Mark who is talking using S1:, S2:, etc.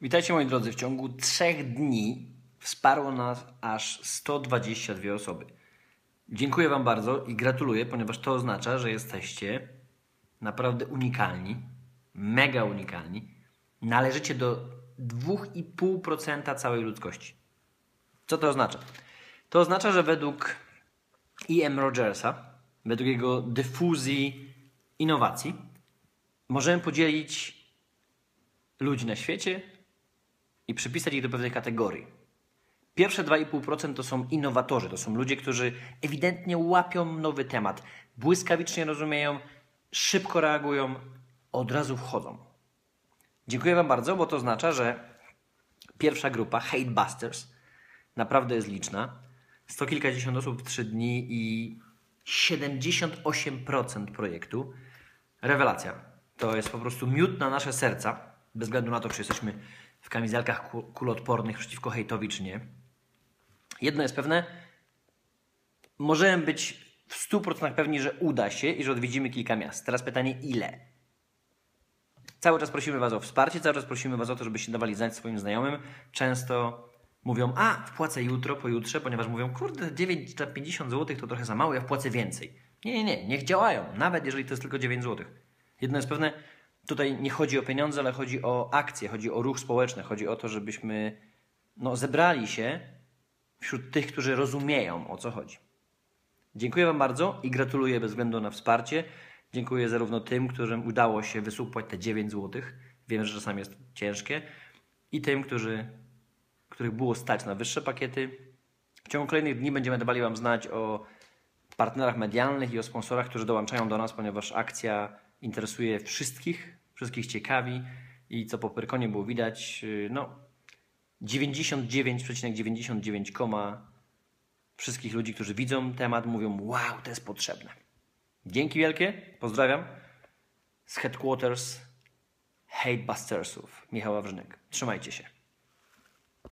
S1: Witajcie moi drodzy. W ciągu trzech dni wsparło nas aż 122 osoby. Dziękuję Wam bardzo i gratuluję, ponieważ to oznacza, że jesteście naprawdę unikalni, mega unikalni. Należycie do 2,5% całej ludzkości. Co to oznacza? To oznacza, że według E.M. Rogersa, według jego dyfuzji innowacji, możemy podzielić ludzi na świecie i przypisać ich do pewnej kategorii. Pierwsze 2,5% to są innowatorzy, to są ludzie, którzy ewidentnie łapią nowy temat, błyskawicznie rozumieją, szybko reagują, od razu wchodzą. Dziękuję Wam bardzo, bo to oznacza, że pierwsza grupa, Hate Busters, naprawdę jest liczna. Sto kilkadziesiąt osób w 3 dni i 78% projektu. Rewelacja. To jest po prostu miód na nasze serca, bez względu na to, czy jesteśmy w kamizelkach ku- kuloodpornych przeciwko hejtowi, czy nie. Jedno jest pewne, możemy być w 100% pewni, że uda się i że odwiedzimy kilka miast. Teraz pytanie, ile? Cały czas prosimy Was o wsparcie, cały czas prosimy Was o to, żebyście dawali znać swoim znajomym. Często mówią, a wpłacę jutro, pojutrze, ponieważ mówią, kurde, 9 czy 50 zł to trochę za mało, ja wpłacę więcej. Nie, nie, nie, niech działają, nawet jeżeli to jest tylko 9 zł. Jedno jest pewne, tutaj nie chodzi o pieniądze, ale chodzi o akcje, chodzi o ruch społeczny, chodzi o to, żebyśmy no, zebrali się wśród tych, którzy rozumieją o co chodzi. Dziękuję Wam bardzo i gratuluję bez względu na wsparcie. Dziękuję zarówno tym, którym udało się wysupłać te 9 zł. Wiem, że czasami jest ciężkie. I tym, którzy, których było stać na wyższe pakiety. W ciągu kolejnych dni będziemy dawali Wam znać o partnerach medialnych i o sponsorach, którzy dołączają do nas, ponieważ akcja interesuje wszystkich, wszystkich ciekawi i co po Pyrkonie było widać, yy, no 99,99, wszystkich ludzi, którzy widzą temat, mówią: Wow, to jest potrzebne. Dzięki wielkie, pozdrawiam. Z headquarters Hate Bustersów, Michał Wawrzynek. Trzymajcie się.